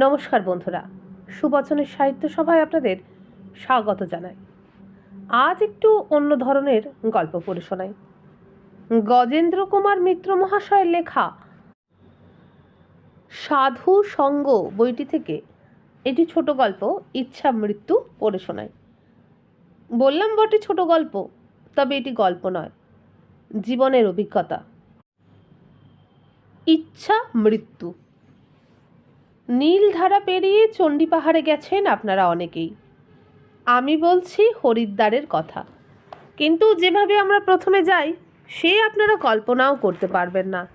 নমস্কার বন্ধুরা। সুবচনের সাহিত্য সভায় আপনাদের স্বাগত জানাই। আজ একটু অন্য ধরনের গল্প পড়ে শোনাই। গজেন্দ্র কুমার মিত্র মহাশয়ের লেখা সাধু সঙ্গ বইটি থেকে এটি ছোট গল্প, ইচ্ছা মৃত্যু পড়ে শোনাই। বললাম, বটে ছোট গল্প, তবে এটি গল্প নয়, জীবনের অভিজ্ঞতা। ইচ্ছা মৃত্যু নীলধারা পেরিয়ে চণ্ডী পাহাড়ে গেছেন আপনারা অনেকেই। আমি বলছি হরিদ্বারের কথা। কিন্তু যেভাবে আমরা প্রথমে যাই, সে আপনারা কল্পনাও করতে পারবেন না।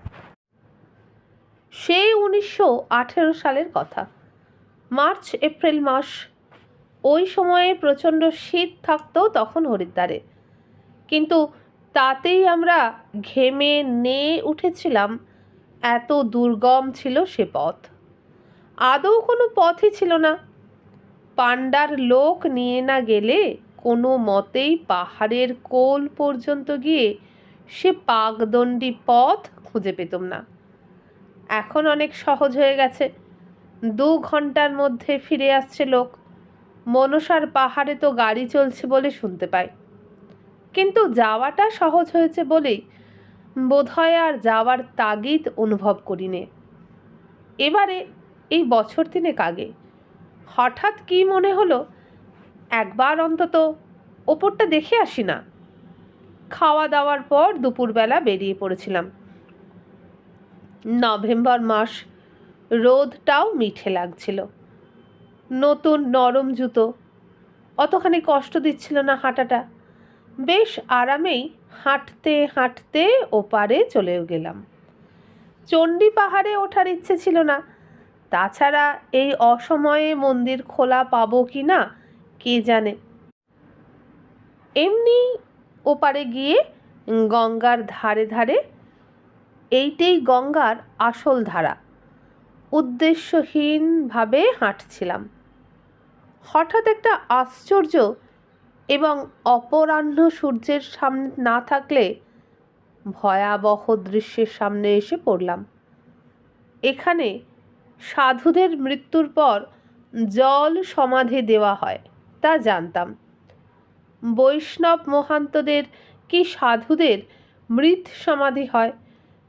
সেই উনিশশো আঠেরো সালের কথা। মার্চ, এপ্রিল মাস, ওই সময়ে প্রচণ্ড শীত থাকতো তখন হরিদ্বারে। কিন্তু তাতেই আমরা ঘেমে নে উঠেছিলাম, এত দুর্গম ছিল সে পথ। আদৌ কোনো পথই ছিল না। পাণ্ডার লোক নিয়ে না গেলে কোনো মতেই পাহাড়ের কোল পর্যন্ত গিয়ে সে পাকদণ্ডী পথ খুঁজে পেতাম না। এখন অনেক সহজ হয়ে গেছে। দু ঘণ্টার মধ্যে ফিরে আসছে লোক। মনসার পাহাড়ে তো গাড়ি চলছে বলে শুনতে পাই। কিন্তু যাওয়াটা সহজ হয়েছে বলেই বোধহয় আর যাওয়ার তাগিদ অনুভব করিনে। এবারে এই বছর তিনেক আগে। হঠাৎ কি মনে হলো? একবার অন্তত ওপরটা দেখে আসি না। খাওয়া দাওয়ার পর দুপুরবেলা বেরিয়ে পড়েছিলাম। নভেম্বর মাস, রোদটাও মিঠে লাগছিল। নতুন নরম জুতো, অতখানি কষ্ট দিচ্ছিল না হাঁটাটা। বেশ আরামেই হাঁটতে হাঁটতে ওপারে চলেও গেলাম। চণ্ডী পাহাড়ে ওঠার ইচ্ছে ছিল না। তাছাড়া এই অসময়ে মন্দির খোলা পাবো কি না, কে জানে? এমনি ওপারে গিয়ে গঙ্গার ধারে ধারে, এইটাই গঙ্গার আসল ধারা। উদ্দেশ্যহীনভাবে হাঁটছিলাম। হঠাৎ একটা আশ্চর্য এবং অপরাহ্ন সূর্যের সামনে না থাকলে ভয়াবহ দৃশ্যের সামনে এসে পড়লাম। এখানে সাধুদের মৃত্যুর পর জল সমাধি দেওয়া হয়, তা জানতাম। বৈষ্ণব মহান্তদের কি সাধুদের মৃত সমাধি হয়?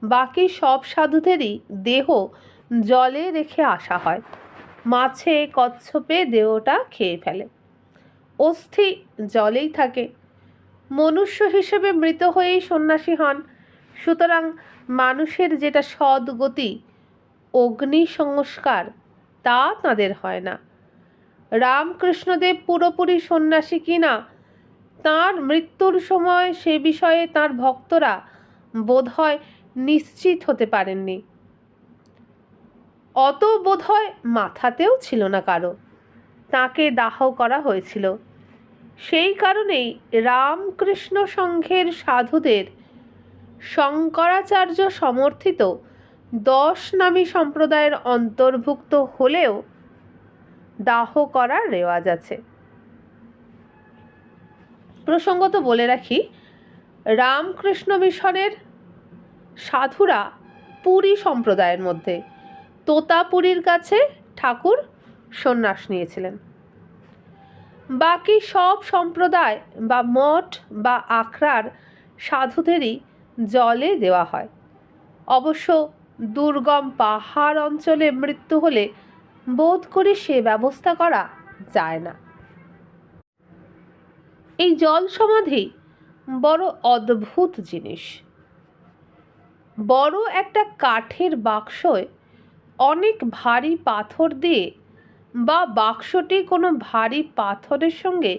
বাকি সব সাধুদেরই দেহ জলে রেখে আসা হয়। মাছে কচ্ছপে দেহটা খেয়ে ফেলে। অস্থি জলেই থাকে। মনুষ্য হিসেবে মৃত হয়েই সন্ন্যাসী হন। সুতরাং মানুষের যেটা সদ্গতি অগ্নি সংস্কার তা তাঁদের হয় না। রামকৃষ্ণদেব পুরোপুরি সন্ন্যাসী কি না, তাঁর মৃত্যুর সময় সে বিষয়ে তাঁর ভক্তরা বোধহয় নিশ্চিত হতে পারেননি। অত বোধহয় মাথাতেও ছিল না কারও। তাকে দাহ করা হয়েছিল। সেই কারণেই রামকৃষ্ণ সংঘের সাধুদের শঙ্করাচার্য সমর্থিত দশ নামী সম্প্রদায়ের অন্তর্ভুক্ত হলেও দাহ করার রেওয়াজ আছে। প্রসঙ্গত বলে রাখি, রামকৃষ্ণ মিশনের সাধুরা পুরী সম্প্রদায়ের মধ্যে তোতাপুরীর কাছে ঠাকুর সন্ন্যাস নিয়েছিলেন। বাকি সব সম্প্রদায় বা মঠ বা আখড়ার সাধুদেরই জলে দেওয়া হয়। অবশ্য দুর্গম পাহাড় অঞ্চলে মৃত্যু হলে বোধ করি সে ব্যবস্থা করা যায় না। এই জল সমাধি বড় অদ্ভুত জিনিস। বড় একটা কাঠের বাক্সয় অনেক ভারী পাথর দিয়ে বা বাক্সটি কোনো ভারী পাথরের সঙ্গে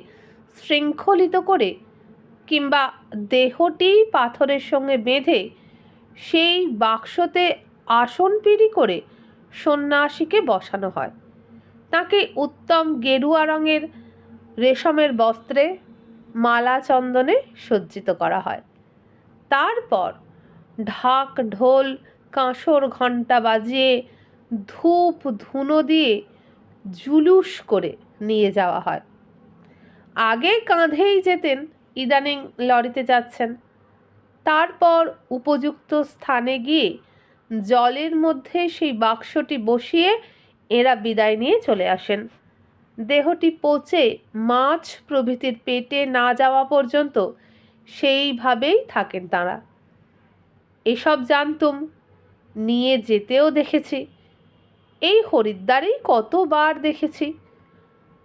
শৃঙ্খলিত করে কিংবা দেহটি পাথরের সঙ্গে বেঁধে সেই বাক্সতে আসন পিড়ি করে সন্ন্যাসীকে বসানো হয়। তাকে উত্তম গেরুয়া রঙের রেশমের বস্ত্রে মালা চন্দনে সজ্জিত করা হয়। তারপর ঢাক, ঢোল, কাঁসর, ঘণ্টা বাজিয়ে ধূপ, ধুনো দিয়ে জুলুস করে নিয়ে যাওয়া হয়। আগে কাঁধেই যেতেন, ইদানিং লরিতে যাচ্ছেন। তারপর উপযুক্ত স্থানে গিয়ে জলের মধ্যে সেই বাক্সটি বসিয়ে এরা বিদায় নিয়ে চলে আসেন। দেহটি পচে মাছ প্রভৃতির পেটে না যাওয়া পর্যন্ত সেইভাবেই থাকেন তাঁরা। এসব জানতুম, নিয়ে যেতেও দেখেছি। এই হরিদ্বারেই কতবার দেখেছি।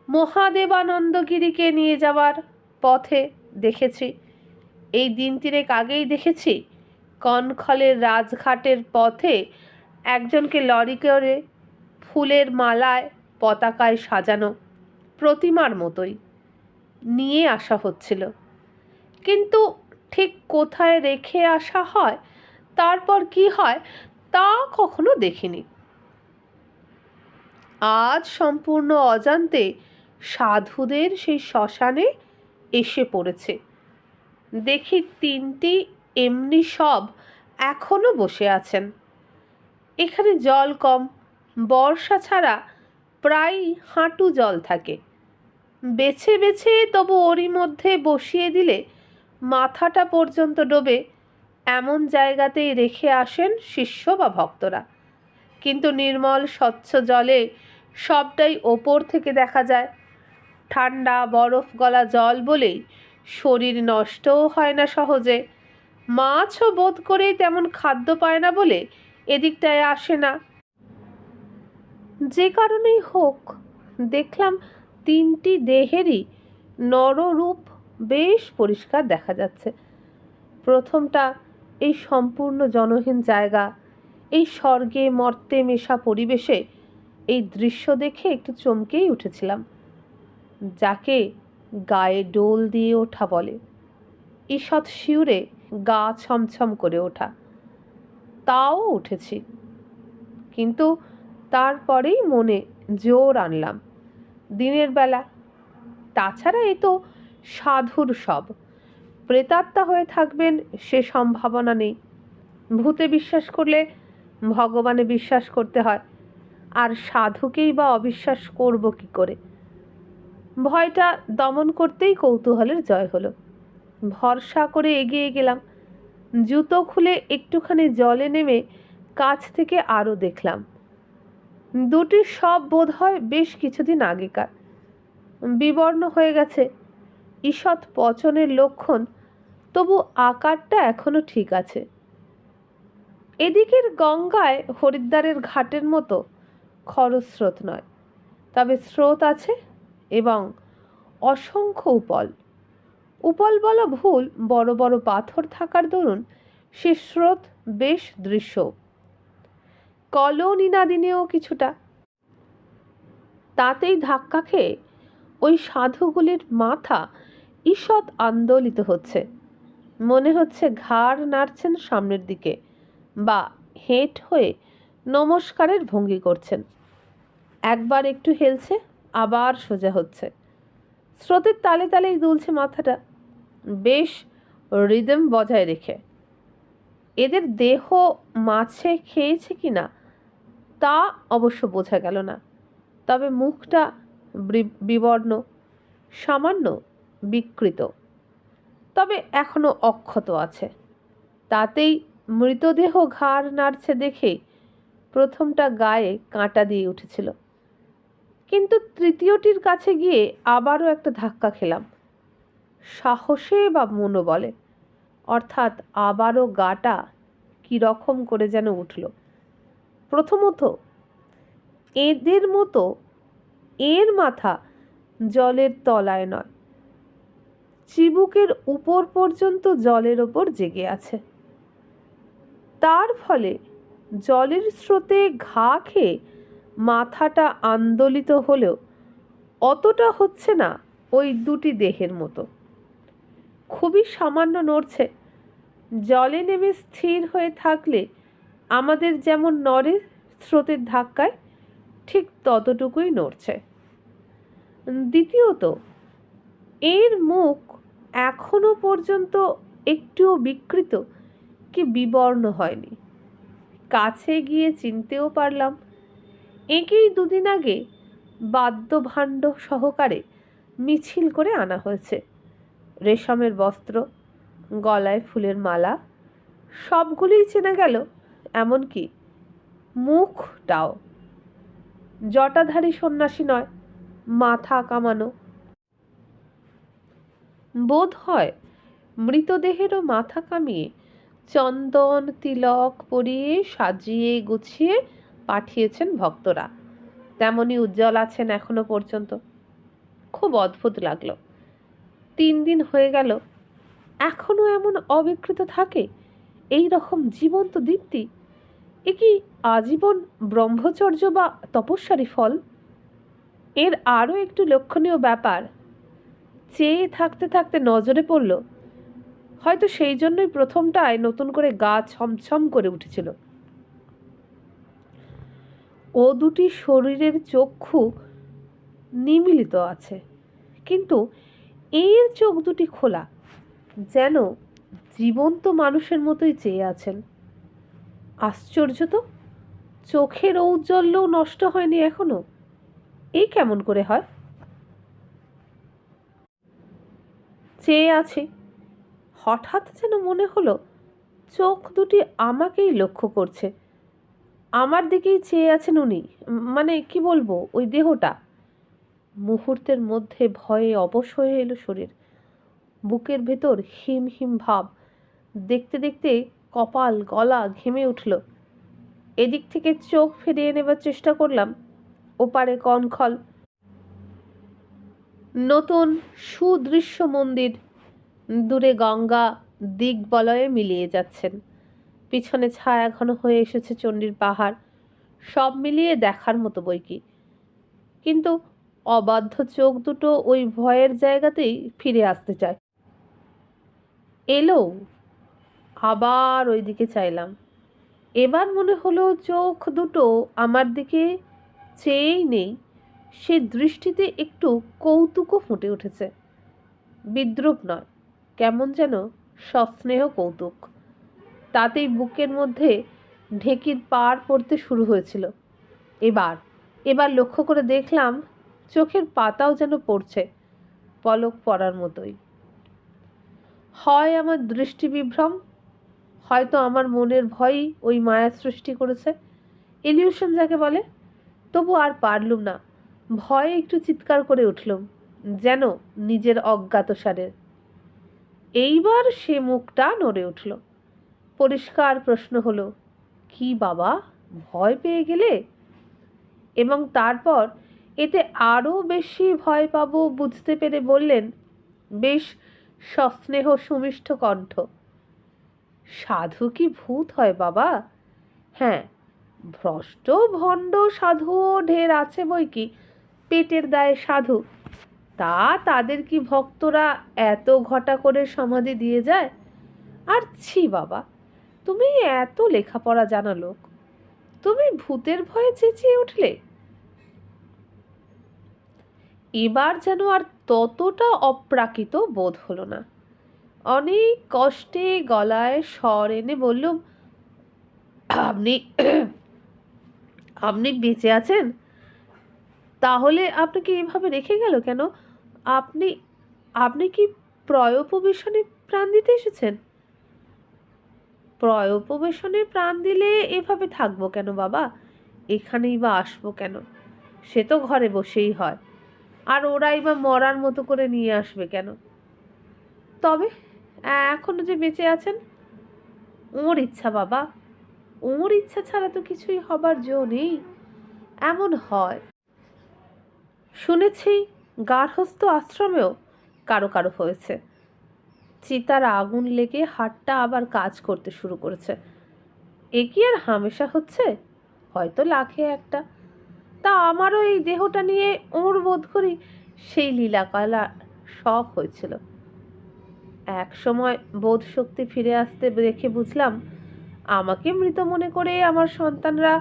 মহাদেবানন্দগিরিকে নিয়ে যাওয়ার পথে দেখেছি। এই দিন তিনেক আগেই দেখেছি কনখলের রাজঘাটের পথে একজনকে লরি করে ফুলের মালায় পতাকায় সাজানো প্রতিমার মতোই নিয়ে আসা হচ্ছিল। কিন্তু ঠিক কোথায় রেখে আসা হয়, তারপর কি হয়, তা কখনো দেখিনি। আজ সম্পূর্ণ অজান্তে সাধুদের সেই শ্মশানে এসে পড়েছে। দেখি তিনটি এমনি সব এখনও বসে আছেন। এখানে জল কম, বর্ষা ছাড়া প্রায় হাঁটু জল থাকে। বেছে বেছে তবু ওরই মধ্যে বসিয়ে দিলে মাথাটা পর্যন্ত ডোবে, এমন জায়গাতেই রেখে আসেন শিষ্য বা ভক্তরা। কিন্তু নির্মল স্বচ্ছ জলে সবটাই ওপর থেকে দেখা যায়। ঠান্ডা, বরফ গলা জল বলেই শরীর নষ্টও হয় না সহজে। মাছও বোধ করেই তেমন খাদ্য পায় না বলে এদিকটায় আসে না। যে কারণেই হোক, দেখলাম তিনটি দেহেরই নররূপ বেশ পরিষ্কার দেখা যাচ্ছে। প্রথমটা এই সম্পূর্ণ জনহীন জায়গা, এই স্বর্গে মর্তে মেশা পরিবেশে এই দৃশ্য দেখে একটু চমকেই উঠেছিলাম। যাকে গায়ে ডোল দিয়ে ওঠা বলে। ঈষৎ শিউরে গা ছমছম করে ওঠা। তাও উঠেছি। কিন্তু তারপরেই মনে জোর আনলাম। দিনের বেলা। তাছাড়া এ তো সাধুর সব। প্রেতাত্মা হয়ে থাকবেন সে সম্ভাবনা নেই। ভূতে বিশ্বাস করলে ভগবানে বিশ্বাস করতে হয়। আর সাধুকেই বা অবিশ্বাস করব কি করে? ভয়টা দমন করতেই কৌতূহলের জয় হলো। ভরসা করে এগিয়ে গেলাম। জুতো খুলে একটুখানি জলে নেমে কাছ থেকে আরও দেখলাম। দুটি সব বোধ হয় বেশ কিছুদিন আগেকার। বিবর্ণ হয়ে গেছে, ঈষৎ পচনের লক্ষণ, তবু আকারটা এখনও ঠিক আছে। এদিকের গঙ্গায় হরিদ্বারের ঘাটের মতো খরস্রোত নয়, তবে স্রোত আছে এবং অসংখ্য উপল। উপল বলা ভুল, বড় বড় পাথর থাকার দরুন সে স্রোত বেশ দৃশ্য। কলনিনাদিনেও কিছুটা। তাতেই ধাক্কা খেয়ে ওই সাধুগুলির মাথা ঈষৎ আন্দোলিত হচ্ছে। মনে হচ্ছে ঘাড় নাড়ছেন সামনের দিকে বা হেঁট হয়ে নমস্কারের ভঙ্গি করছেন। একবার একটু হেলছে, আবার সোজা হচ্ছে। স্রোতের তালে তালেই দুলছে মাথাটা। বেশ রিদম বজায় রেখে। এদের দেহ মাছে খেয়েছে কি না তা অবশ্য বোঝা গেল না। তবে মুখটা বিবর্ণ, সামান্য বিকৃত। তবে এখনও অক্ষত আছে। তাতেই মৃতদেহ ঘাড় নাড়ছে দেখেই প্রথমটা গায়ে কাঁটা দিয়ে উঠেছিল। কিন্তু তৃতীয়টির কাছে গিয়ে আবারও একটা ধাক্কা খেলাম। সাহসে বা মনোবলে অর্থাৎ আবারও গাটা কীরকম করে যেন উঠল। প্রথমত, এদের মতো এর মাথা জলের তলায় নয়। চিবুকের উপর পর্যন্ত জলের ওপর জেগে আছে। তার ফলে জলের স্রোতে ঘা খেয়ে মাথাটা আন্দোলিত হলেও অতটা হচ্ছে না ওই দুটি দেহের মতো। খুবই সামান্য নড়ছে। জলে নেমে স্থির হয়ে থাকলে আমাদের যেমন নড়ে স্রোতের ধাক্কায়, ঠিক ততটুকুই নড়ছে। দ্বিতীয়ত, এর মুখ এখনও পর্যন্ত একটুও বিকৃত কি বিবর্ণ হয়নি। কাছে গিয়ে চিনতেও পারলাম। একেই দুদিন আগে বাদ্যভাণ্ড সহকারে মিছিল করে আনা হয়েছে। রেশমের বস্ত্র, গলায় ফুলের মালা, সবগুলোই চেনা গেল, এমনকি মুখটাও। জটাধারী সন্ন্যাসী নয়, মাথা কামানো। বোধ হয় মৃতদেহেরও মাথা কামিয়ে চন্দন, তিলক পরিয়ে সাজিয়ে গুছিয়ে পাঠিয়েছেন ভক্তরা। তেমনই উজ্জ্বল আছেন এখনও পর্যন্ত। খুব অদ্ভুত লাগল। তিন দিন হয়ে গেল এখনও এমন অবিকৃত থাকে? এই রকম জীবন্ত দীপ্তি? এ কি আজীবন ব্রহ্মচর্য বা তপস্যারই ফল? এর আরও একটু লক্ষণীয় ব্যাপার। চেয়ে থাকতে থাকতে নজরে পড়ল, হয়তো সেই জন্যই প্রথমটায় নতুন করে গা ছমছম করে উঠেছিল। ও দুটি শরীরের চক্ষু নিমিলিত আছে, কিন্তু এর চোখ দুটি খোলা, যেন জীবন্ত মানুষের মতোই চেয়ে আছেন। আশ্চর্য তো, চোখের ঔজ্জ্বল্যও নষ্ট হয়নি এখনও। এই কেমন করে হয়? চেয়ে আছে। হঠাৎ যেন মনে হলো, চোখ দুটি আমাকেই লক্ষ্য করছে। আমার দিকেই চেয়ে আছেন উনি। মানে কি বলব, ওই দেহটা। মুহূর্তের মধ্যে ভয়ে অবশ হয়ে এলো শরীর। বুকের ভেতর হিম হিম ভাব। দেখতে দেখতে কপাল, গলা ঘেমে উঠল। এদিক থেকে চোখ ফিরিয়ে নেবার চেষ্টা করলাম। ওপারে কনখল। নতুন সুদৃশ্য মন্দির। দূরে গঙ্গা দিগবলয়ে মিলিয়ে যাচ্ছেন। পিছনে ছায়া ঘন হয়ে এসেছে চণ্ডীর পাহাড়। সব মিলিয়ে দেখার মতো বই কি। কিন্তু অবাধ্য চোখ দুটো ওই ভয়ের জায়গাতেই ফিরে আসতে চায়। এলো। আবার ওই দিকে চাইলাম। এবার মনে হলো চোখ দুটো আমার দিকে চেয়েই নেই। সে দৃষ্টিতে একটু কৌতুকও ফুটে উঠেছে। বিদ্রুপ নয়, কেমন যেন সস্নেহ কৌতুক। তাতেই বুকের মধ্যে ঢেকির পার পড়তে শুরু হয়েছিল। এবার এবার লক্ষ্য করে দেখলাম চোখের পাতাও যেন পড়ছে পলক পড়ার মতোই। হয় আমার দৃষ্টি বিভ্রম, হয়তো আমার মনের ভয়ই ওই মায়া সৃষ্টি করেছে। ইলিউশন যাকে বলে, তবু আর পারলুম না। ভয়ে একটু চিৎকার করে উঠলুম, যেন নিজের অজ্ঞাতসারের এইবার সে মুখটা নড়ে উঠল। পরিষ্কার প্রশ্ন হলো, কি বাবা? ভয় পেয়ে গেলে? এবং তারপর এতে আরও বেশি ভয় পাবো বুঝতে পেরে বললেন, বেশ সস্নেহ সুমিষ্ঠ কণ্ঠ। সাধু কি ভূত হয় বাবা? হ্যাঁ ভ্রষ্ট, ভণ্ড সাধুও ঢের আছে বই কি, পেটের দায়ে সাধু। তা তাদের কি ভক্তরা এত ঘটা করে সমাধি দিয়ে যায়? আর ছি বাবা, তুমি এত লেখাপড়া জানা লোক। তুমি ভূতের ভয়ে চেঁচিয়ে উঠলে? এবার যেন আর ততটা অপ্রাকৃত বোধ হলো না। অনেক কষ্টে গলায় স্বর এনে বললুম, আপনি আপনি বেঁচে আছেন? তাহলে আপনাকে এভাবে রেখে গেল কেন? আপনি আপনি কি প্রয়োপবেশনে প্রাণ দিতে এসেছেন? প্রয়োপবেশনে প্রাণ দিলে এভাবে থাকব কেন বাবা? এখানেই বা আসব কেন? সে তো ঘরে বসেই হয়। আর ওরাই বা মরার মতো করে নিয়ে আসবে কেন? তবে, এখনও যে বেঁচে আছেন ওর ইচ্ছা বাবা। ওর ইচ্ছা ছাড়া তো কিছুই হবার জো নেই। এমন হয়। শুনেছি গার্হস্থ আশ্রমেও কারও কারও হয়েছে। চিতার আগুন লেগে হাটটা আবার কাজ করতে শুরু করেছে। এ কি আর হামেশা হচ্ছে? হয়তো লাখে একটা। তা আমারও এই দেহটা নিয়ে ওর বোধ করি সেই লীলাকলা শখ হয়েছিল। এক সময় বোধ শক্তি ফিরে আসতে দেখে বুঝলাম, আমাকে মৃত মনে করে আমার সন্তানরা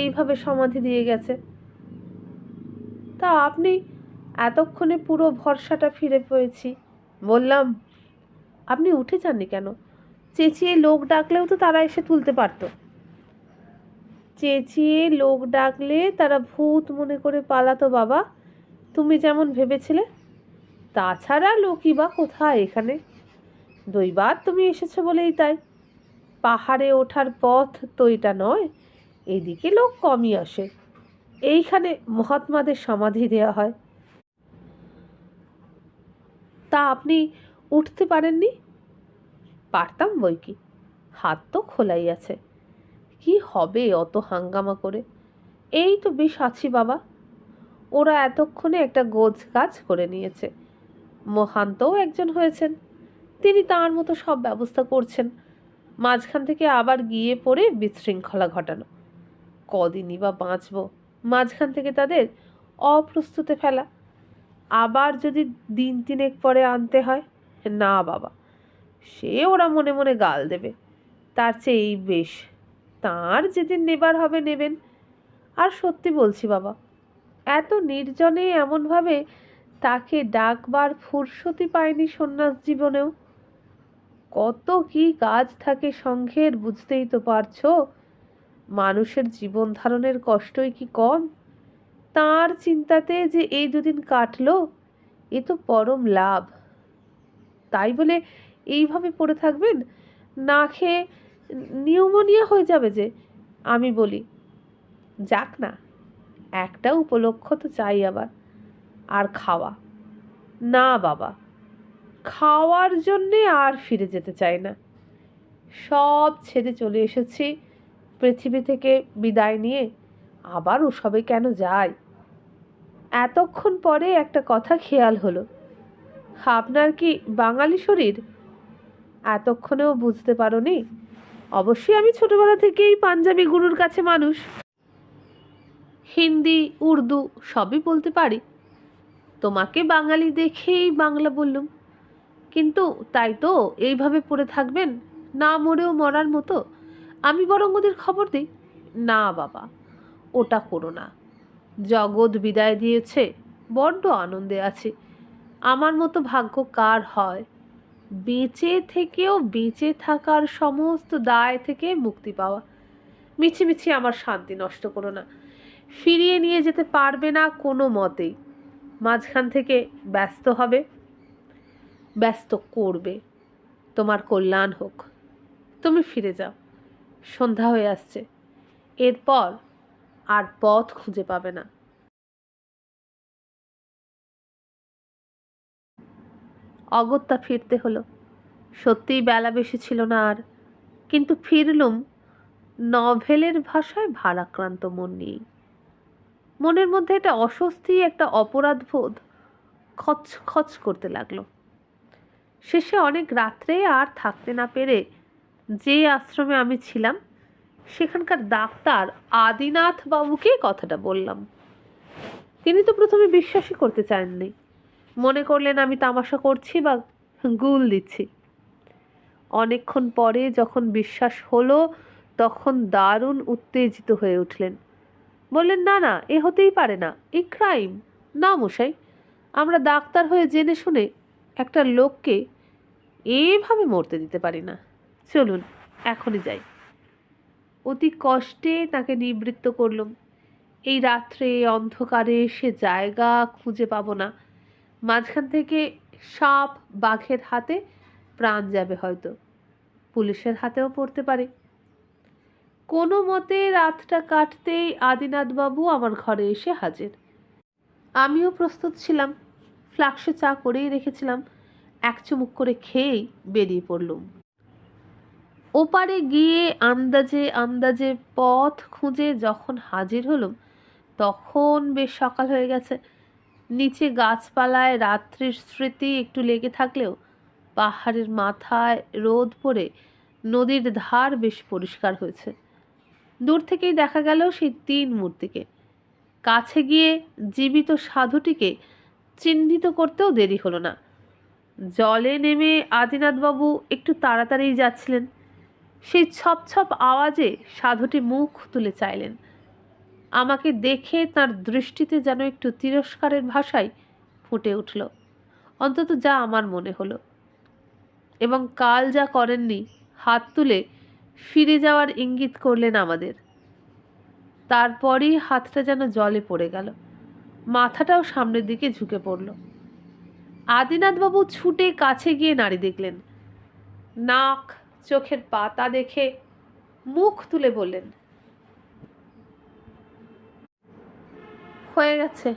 এইভাবে সমাধি দিয়ে গেছে। তা আপনি এতক্ষণে পুরো ভরসাটা ফিরে পেয়েছি। বললাম, আপনি উঠে যাননি কেন? চেঁচিয়ে লোক ডাকলেও তো তারা এসে তুলতে পারতো। চেঁচিয়ে লোক ডাকলে তারা ভূত মনে করে পালাতো বাবা। তুমি যেমন ভেবেছিলে। তাছাড়া লোকই বা কোথায় এখানে? দৈবাত তুমি এসেছ বলেই তাই। পাহাড়ে ওঠার পথ তো এটা নয়, এদিকে লোক কমই আসে। এইখানে মহাত্মাদের সমাধি দেওয়া হয়। তা আপনি উঠতে পারেননি? পারতাম বই কি হাত তো খোলাই আছে। কি হবে অত হাঙ্গামা করে? এই তো বেশ আছি বাবা। ওরা এতক্ষণে একটা গোজ কাজ করে নিয়েছে। মহান্তও একজন হয়েছেন। তিনি তার মতো সব ব্যবস্থা করছেন। মাঝখান থেকে আবার গিয়ে পড়ে বিশৃঙ্খলা ঘটানো। কদিনই বা বাঁচবো, মাঝখান থেকে তাদের অপ্রস্তুতে ফেলা। আবার যদি দিন তিনেক পরে আনতে হয়? না বাবা, সে ওরা মনে মনে গাল দেবে। তার চেয়ে এই বেশ। তাঁর যেদিন নেবার হবে নেবেন। আর সত্যি বলছি বাবা, এত নির্জনে এমনভাবে তাকে ডাকবার ফুরসতি পায়নি সন্ন্যাস জীবনেও। কত কি কাজ থাকে সংঘের, বুঝতেই তো পারছ? মানুষের জীবন ধারণের কষ্টই কি কম? তার চিন্তাতে যে এই দুদিন কাটলো, এ তো পরম লাভ। তাই বলে এইভাবে পড়ে থাকবেন? না খেয়ে নিউমোনিয়া হয়ে যাবে যে, আমি বলি, যাক না, একটা উপলক্ষ তো চাই আবার, আর খাওয়া। না বাবা, খাওয়ার জন্যে আর ফিরে যেতে চাই না। সব ছেড়ে চলে এসেছি, পৃথিবী থেকে বিদায় নিয়ে, আবার ওসবে কেন যাই? এতক্ষণ পরে একটা কথা খেয়াল হলো, আপনার কি বাঙালি শরীর? এতক্ষণেও বুঝতে পারোনি? অবশ্যই আমি ছোটবেলা থেকেই পাঞ্জাবি গুরুর কাছে মানুষ। হিন্দি, উর্দু সবই বলতে পারি। তোমাকে বাঙালি দেখেই বাংলা বললুম। কিন্তু তাই তো এইভাবে পড়ে থাকবেন, না মরেও মরার মতো। আমি বরং ওদের খবর দিই। না বাবা, ওটা করো না। জগৎ বিদায় দিয়েছে, বড্ড আনন্দে আছে। আমার মতো ভাগ্য কার হয়? বেঁচে থেকেও বেঁচে থাকার সমস্ত দায় থেকে মুক্তি পাওয়া। মিছিমিছি আমার শান্তি নষ্ট করো না। ফিরিয়ে নিয়ে যেতে পারবে না কোনো মতেই। মাঝখান থেকে ব্যস্ত হবে, ব্যস্ত করবে। তোমার কল্যাণ হোক। তুমি ফিরে যাও। সন্ধ্যা হয়ে আসছে। এরপর আর পথ খুঁজে পাবে না। অগত্যা ফিরতে হলো। সত্যিই বেলা বেশি ছিল না আর, কিন্তু ফিরলুম নভেলের ভাষায় ভারাক্রান্ত মন নিয়েই। মনের মধ্যে একটা অস্বস্তি, একটা অপরাধ বোধ খচ খচ করতে লাগল। শেষে অনেক রাত্রে আর থাকতে না পেরে যে আশ্রমে আমি ছিলাম, সেখানকার ডাক্তার আদিনাথ বাবুকে কথাটা বললাম। তিনি তো প্রথমে বিশ্বাসই করতে চাননি। মনে করলেন আমি তামাশা করছি বা গুল দিচ্ছি। অনেকক্ষণ পরে যখন বিশ্বাস হলো, তখন দারুণ উত্তেজিত হয়ে উঠলেন। বললেন, না না, এ হতেই পারে না। এ ক্রাইম। না, মশাই, আমরা ডাক্তার হয়ে জেনে শুনে একটা লোককে এভাবে মরতে দিতে পারি না। চলুন, এখনই যাই। অতি কষ্টে তাকে নিবৃত্ত করলুম। এই রাত্রে অন্ধকারে সে জায়গা খুঁজে পাবো না। মাঝখান থেকে সাপ বাঘের হাতে প্রাণ যাবে হয়তো। পুলিশের হাতেও পড়তে পারে। কোনো মতে রাতটা কাটতেই আদিনাথবাবু আমার ঘরে এসে হাজির। আমিও প্রস্তুত ছিলাম। ফ্লাক্সে চা করেই রেখেছিলাম। এক চুমুক করে খেয়েই বেরিয়ে পড়লুম। ওপারে গিয়ে আন্দাজে আন্দাজে পথ খুঁজে যখন হাজির হলুম, তখন বেশ সকাল হয়ে গেছে। নিচে গাছপালায় রাত্রির স্মৃতি একটু লেগে থাকলেও পাহাড়ের মাথায় রোদ পড়ে নদীর ধার বেশ পরিষ্কার হয়েছে। দূর থেকেই দেখা গেল সেই তিন মূর্তিকে। কাছে গিয়ে জীবিত সাধুটিকে চিহ্নিত করতেও দেরি হলো না। জলে নেমে আদিনাথবাবু একটু তাড়াতাড়ি যাচ্ছিলেন। সেই ছপ ছপ আওয়াজে সাধুটি মুখ তুলে চাইলেন। আমাকে দেখে তার দৃষ্টিতে যেন একটু তিরস্কারের ভাষায় ফুটে উঠল। অন্তত যা আমার মনে হলো। এবং কাল যা করেননি, হাত তুলে ফিরে যাওয়ার ইঙ্গিত করলেন আমাদের। তারপরই হাতটা যেন জলে পড়ে গেল। মাথাটাও সামনের দিকে ঝুঁকে পড়ল। আদিনাথবাবু ছুটে কাছে গিয়ে নাড়ি দেখলেন। নাক, চোখের পাতা দেখে মুখ তুলে বললেন হয়ে গেছে।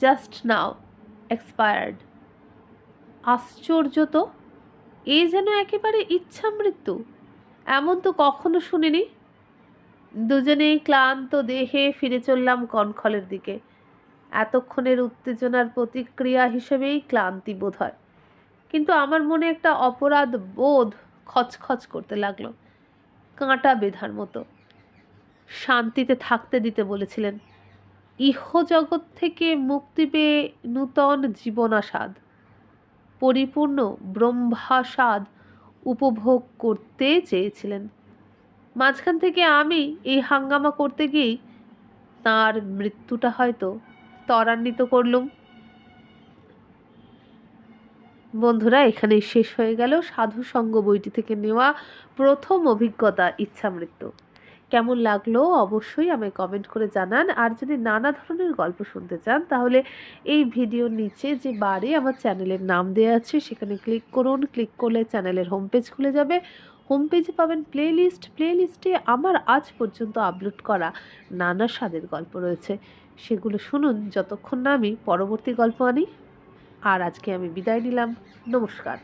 জাস্ট নাও এক্সপায়ার্ড আশ্চর্য তো, এ যেন একেবারে ইচ্ছা মৃত্যু এমন তো কখনো শুনিনি। দুজনেই ক্লান্ত দেহে ফিরে চললাম কনখলের দিকে। এতক্ষণের উত্তেজনার প্রতিক্রিয়া হিসেবেই ক্লান্তি বোধ হয়। কিন্তু আমার মনে একটা অপরাধ বোধ খচখচ করতে লাগল। কাঁটা বেঁধার মতো। শান্তিতে থাকতে দিতে বলেছিলেন। ইহজগৎ থেকে মুক্তি পেয়ে নূতন জীবনাস্বাদ পরিপূর্ণ ব্রহ্মাস্বাদ উপভোগ করতে চেয়েছিলেন। মাঝখান থেকে আমি এই হাঙ্গামা করতে গিয়েই তার মৃত্যুটা হয়তো ত্বরান্বিত করলুম। বন্ধুরা, এখানেই শেষ হয়ে গেল সাধু সঙ্গ বইটি থেকে নেওয়া প্রথম অভিজ্ঞতা ইচ্ছা মৃত্যু কেমন লাগল অবশ্যই আমায় কমেন্ট করে জানান। আর যদি নানা ধরনের গল্প শুনতে চান, তাহলে এই ভিডিওর নিচে যে বারে আমার চ্যানেলের নাম দেওয়া আছে, সেখানে ক্লিক করুন। ক্লিক করলে চ্যানেলের হোম পেজ খুলে যাবে। হোম পেজে পাবেন প্লে লিস্ট প্লে লিস্টে আমার আজ পর্যন্ত আপলোড করা নানা স্বাদের গল্প রয়েছে। সেগুলো শুনুন যতক্ষণ না আমি পরবর্তী গল্প আনি। আর আজকে আমি বিদায় নিলাম। নমস্কার।